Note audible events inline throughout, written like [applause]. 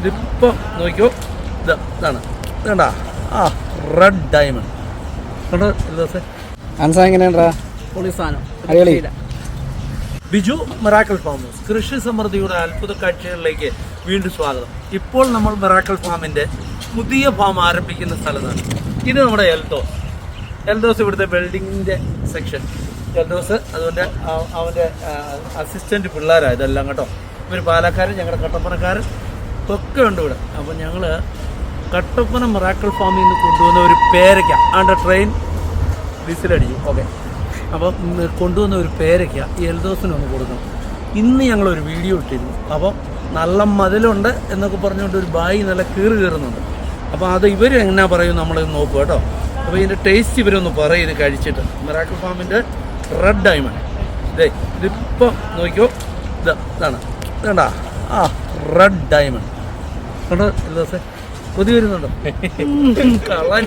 ഇതിപ്പോൾ നോക്കിയോ ഇതാ ഇതാണ്. ഇതാണ്ടാ ആ റെഡ് ഡയമണ്ട് കണ്ടോ ദിവസം എങ്ങനെയാണ്ടാ? പൊളി സാധനം. അടിപൊളി. ബിജു മെറാക്കൽ ഫാമേഴ്സ് കൃഷി സമൃദ്ധിയുടെ അത്ഭുത കാഴ്ചകളിലേക്ക് വീണ്ടും സ്വാഗതം. ഇപ്പോൾ നമ്മൾ മെറാക്കൽ ഫാമിന്റെ പുതിയ ഫാം ആരംഭിക്കുന്ന സ്ഥലത്താണ്. ഇത് നമ്മുടെ എൽദോസ് എൽദോസ് ഇവിടുത്തെ ബിൽഡിങ്ങിന്റെ സെക്ഷൻ എൽദോസ് അതുകൊണ്ട് അവന്റെ അവന്റെ അസിസ്റ്റന്റ് പിള്ളേരാണ് ഇതെല്ലാം കേട്ടോ. ഇവർ പാലക്കാരൻ ഞങ്ങളുടെ കട്ടപ്പനക്കാരൻ. ഒക്കെ ഉണ്ട് ഇവിടെ. അപ്പോൾ ഞങ്ങൾ കട്ടപ്പന മിറാക്കൽ ഫാമിൽ നിന്ന് കൊണ്ടുവന്ന ഒരു പേരയ്ക്ക. ആണ്ട ട്രെയിൻ വിസിലടിച്ചു ഓക്കെ അപ്പം കൊണ്ടുവന്ന ഒരു പേരയ്ക്ക ഈ എൽദോസിന് ഒന്ന് കൊടുക്കണം. ഇന്ന് ഞങ്ങളൊരു വീഡിയോ ഇട്ടിരുന്നു. അപ്പം നല്ല മതിലുണ്ട് എന്നൊക്കെ പറഞ്ഞുകൊണ്ട് ഒരു ബായി നല്ല കീറി കയറുന്നുണ്ട്. അപ്പോൾ അത് ഇവർ എങ്ങനെ പറയും നമ്മൾ നോക്കുക കേട്ടോ. അപ്പോൾ ഇതിന്റെ ടേസ്റ്റ് ഇവരൊന്ന് പറയും ഇത് കഴിച്ചിട്ട്. മിറാക്കിൾ ഫാമിന്റെ റെഡ് ഡയമണ്ട് ഇതേ ഇതിപ്പം നോക്കിയോ ഇതാ ഇതാണ്. വേണ്ട ആ റെഡ് ഡയമണ്ട് കണ്ടോ എൽദോസെ കൊതി വരുന്നുണ്ടോ? കളൻ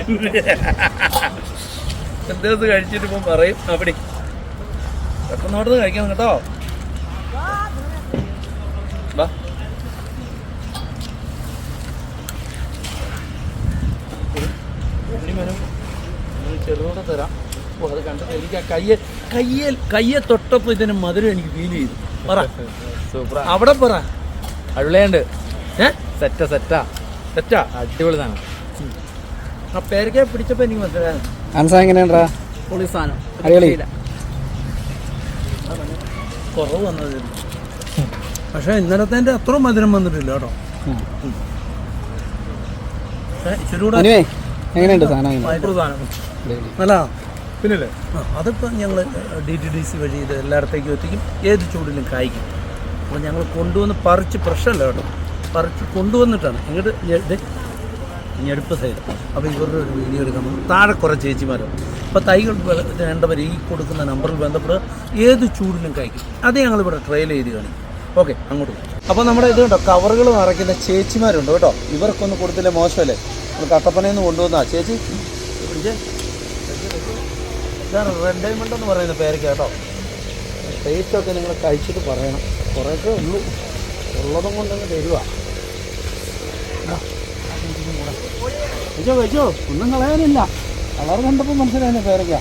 ദിവസം കഴിച്ചിട്ട് ഇപ്പം പറയും അവിടെ പെട്ടെന്ന് അവിടുന്ന് കഴിക്കണം കേട്ടോ. വാ. ചെറുതോടെ തരാം. അത് എനിക്ക് ആ കയ്യെ കയ്യെ കയ്യെ തൊട്ടപ്പോൾ ഇതിന് മധുരം എനിക്ക് ഫീൽ ചെയ്തു. പറ. [laughs] അവിടെ പറ. അടിപൊളിയുണ്ട് സെറ്റാ സെറ്റാ. തെറ്റാ അടിപൊളി സാധനം. ആ പേരൊക്കെ പിടിച്ചപ്പോ എനിക്ക് മനസ്സിലായി അൻസ എങ്ങനെയാണ്ടാ? പൊളി സാധനം. അടിപൊളി. കുറവ് വന്നതിന് പക്ഷേ ഇന്നലത്തെ അത്ര മധുരം വന്നിട്ടില്ല കേട്ടോ. എങ്ങനെയുണ്ട് സാധനം പിന്നല്ലേ? അതിപ്പോൾ ഞങ്ങൾ ഡി ടി ഡി സി വഴി ഇത് എല്ലായിടത്തേക്കും എത്തിക്കും. ഏത് ചൂടിലും കായ്ക്കും. അപ്പോൾ ഞങ്ങൾ കൊണ്ടുവന്ന് പറിച്ച് പ്രശ്നമല്ല കേട്ടോ. പറിച്ച് കൊണ്ടുവന്നിട്ടാണ്. ഇങ്ങോട്ട് ഈ ഞെടുപ്പ് സൈഡ് അപ്പോൾ ഇവരുടെ ഒരു വീഡിയോ എടുക്കാൻ. താഴെ കുറേ ചേച്ചിമാരുണ്ട് അപ്പോൾ തൈകൾ വേണ്ടവർ ഈ കൊടുക്കുന്ന നമ്പറിൽ ബന്ധപ്പെട്ട് ഏത് ചൂടിലും കഴിക്കും. അത് ഞങ്ങളിവിടെ ട്രയൽ ചെയ്ത് കാണിക്കും. ഓക്കെ അങ്ങോട്ട് അപ്പോൾ നമ്മുടെ ഇത് കേട്ടോ കവറുകൾ നിറയ്ക്കുന്ന ചേച്ചിമാരുണ്ട് കേട്ടോ. ഇവർക്കൊന്നും കൊടുത്തില്ലേ മോശമല്ലേ? നമ്മൾ കട്ടപ്പനയിൽ നിന്ന് കൊണ്ടുവന്നാ. ചേച്ചി? ഇതാണ് റെഡ് ഡയമണ്ട് എന്ന് പറയുന്ന പേരയ്ക്ക് കേട്ടോ. ടേസ്റ്റൊക്കെ നിങ്ങൾ കഴിച്ചിട്ട് പറയണം. കുറേയൊക്കെ ഉള്ളൂ. ഉള്ളതും കൊണ്ടങ്ങ് തരുക കഴിച്ചോ കഴിച്ചോ ഒന്നും കളയാനില്ല. കളർ കണ്ടപ്പോൾ മനസ്സിലായി പേരയ്ക്ക?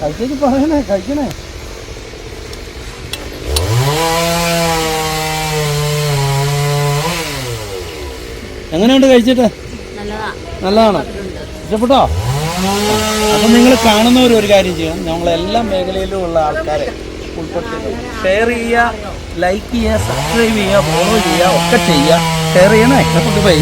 കഴിച്ചേക്ക് പറയണേ കഴിക്കണേ. എങ്ങനെയുണ്ട് കഴിച്ചിട്ട്? നല്ലതാ. നല്ലതാണ്? ഇഷ്ടപ്പെട്ടോ? അപ്പം നിങ്ങൾ കാണുന്നവർ ഒരു കാര്യം ചെയ്യണം. ഞങ്ങളെല്ലാ മേഖലയിലും ഉള്ള ആൾക്കാരെ ഉൾപ്പെടുത്തി ഷെയർ ചെയ്യുക ലൈക്ക് ചെയ്യുക സബ്സ്ക്രൈബ് ചെയ്യുക ഫോളോ ചെയ്യുക ഒക്കെ ചെയ്യുക. ഷെയർ ചെയ്യണേ? നമുക്ക് ബൈ